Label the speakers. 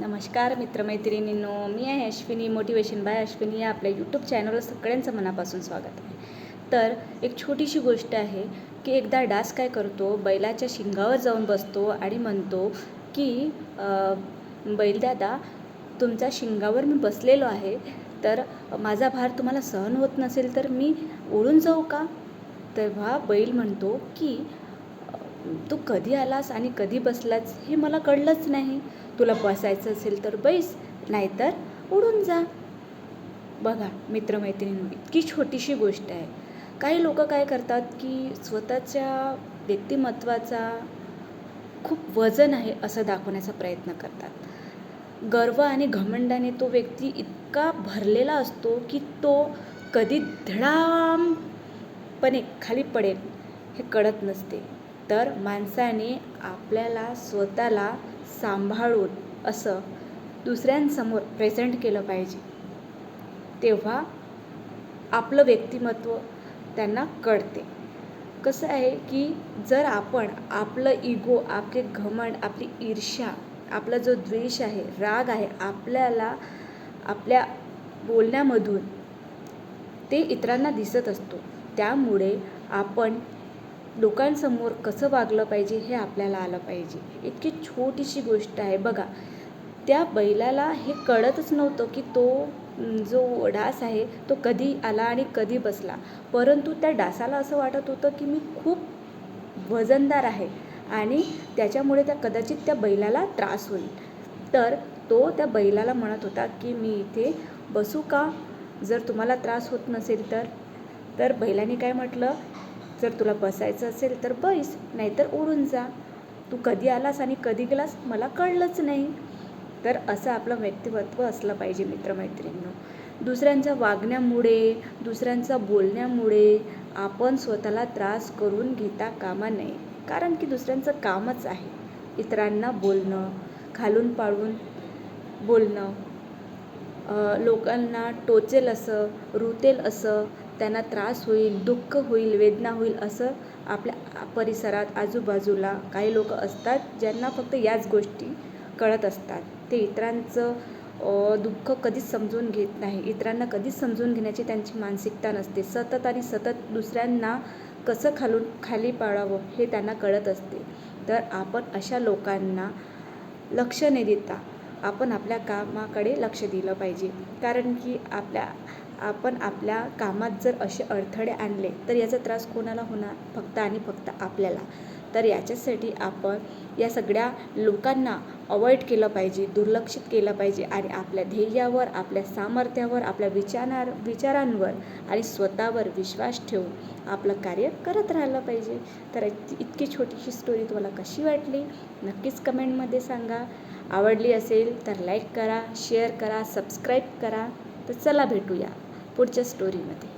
Speaker 1: नमस्कार मित्रमैत्रिणींनो. मी आहे Ashwini motivation bye Ashwini या आपल्या यूट्यूब चॅनलवर सगळ्यांचं मनापासून स्वागत आहे. तर एक छोटीशी गोष्ट आहे की एकदा डास काय करतो बैलाच्या शिंगावर जाऊन बसतो आणि म्हणतो की बैलदादा तुमच्या शिंगावर मी बसलेलो आहे तर माझा भार तुम्हाला सहन होत नसेल तर मी ओढून जाऊ का? तेव्हा बैल म्हणतो की तू कधी आलास आणि कधी बसलास हे मला कळलंच नाही. तुला बसायचं असेल तर बैस नाहीतर उडून जा. बघा मित्रमैत्रिणी इतकी छोटीशी गोष्ट आहे. काही लोक काय करतात की स्वतःच्या व्यक्तिमत्वाचा खूप वजन आहे असं दाखवण्याचा प्रयत्न करतात. गर्व आणि घमंडाने तो व्यक्ती इतका भरलेला असतो की तो कधी धडामपणे खाली पडेल हे कळत नसते. तर माणसाने आपल्याला स्वतःला सांभाळून असं दुसऱ्यांसमोर प्रेझेंट केलं पाहिजे. तेव्हा आपलं व्यक्तिमत्व त्यांना कळते. कसं आहे की जर आपण आपलं इगो आपले घमंड आपली ईर्ष्या आपला जो द्वेष आहे राग आहे आपल्याला आपल्या बोलण्यामधून ते इतरांना दिसत असतो. त्यामुळे आपण लोकांसमोर कसं वागलं पाहिजे हे आपल्याला आलं पाहिजे. इतकी छोटीशी गोष्ट आहे. बघा त्या बैलाला हे कळतच नव्हतं की तो जो डास आहे तो कधी आला आणि कधी बसला. परंतु त्या डासाला असं वाटत होतं की मी खूप वजनदार आहे आणि त्याच्यामुळे त्या कदाचित त्या बैलाला त्रास होईल. तर तो त्या बैलाला म्हणत होता की मी इथे बसू का? जर तुम्हाला त्रास होत नसेल तर. तर बैलाने काय म्हटलं? जर तुला बसायचं असेल तर बैस नाहीतर उडून जा. तू कधी आलास आणि कधी गेलास मला कळलंच नाही. तर असं आपलं व्यक्तिमत्व असलं पाहिजे मित्रमैत्रिणींनो. दुसऱ्यांच्या वागण्यामुळे दुसऱ्यांचा बोलण्यामुळे आपण स्वतःला त्रास करून घेता कामा नये. कारण की दुसऱ्यांचं कामच आहे. इतरांना बोलणं खालून पाडून बोलणं लोकांना टोचेल असं रुतेल असं त्यांना त्रास होईल दुःख होईल वेदना होईल असं आपल्या परिसरात आजूबाजूला काही लोक असतात ज्यांना फक्त याच गोष्टी कळत असतात. ते इतरांचं दुःख कधीच समजून घेत नाही. इतरांना कधीच समजून घेण्याची त्यांची मानसिकता नसते. सतत आणि सतत दुसऱ्यांना कसं खालून खाली पाडावं हे त्यांना कळत असते. तर आपण अशा लोकांना लक्ष न देता आपण आपल्या कामाकडे लक्ष दिलं पाहिजे. कारण की आपल्या आपण आपल्या कामात जर असे अडथळे आणले तर याचा त्रास कोणाला होणार? फक्त आणि फक्त आपल्याला. तर याच्यासाठी आपण या सगळ्या लोकांना अवॉइड केलं पाहिजे दुर्लक्षित केलं पाहिजे आणि आपल्या ध्येयावर आपल्या सामर्थ्यावर आपल्या विचारां विचारांवर आणि स्वतःवर विश्वास ठेवून आपलं कार्य करत राहिलं पाहिजे. तर इत- इतकी छोटीशी स्टोरी तुम्हाला कशी वाटली? नक्कीच कमेंटमध्ये सांगा. आवडली असेल तर लाईक करा शेअर करा सबस्क्राईब करा. तर चला भेटूया पुढच्या स्टोरीमध्ये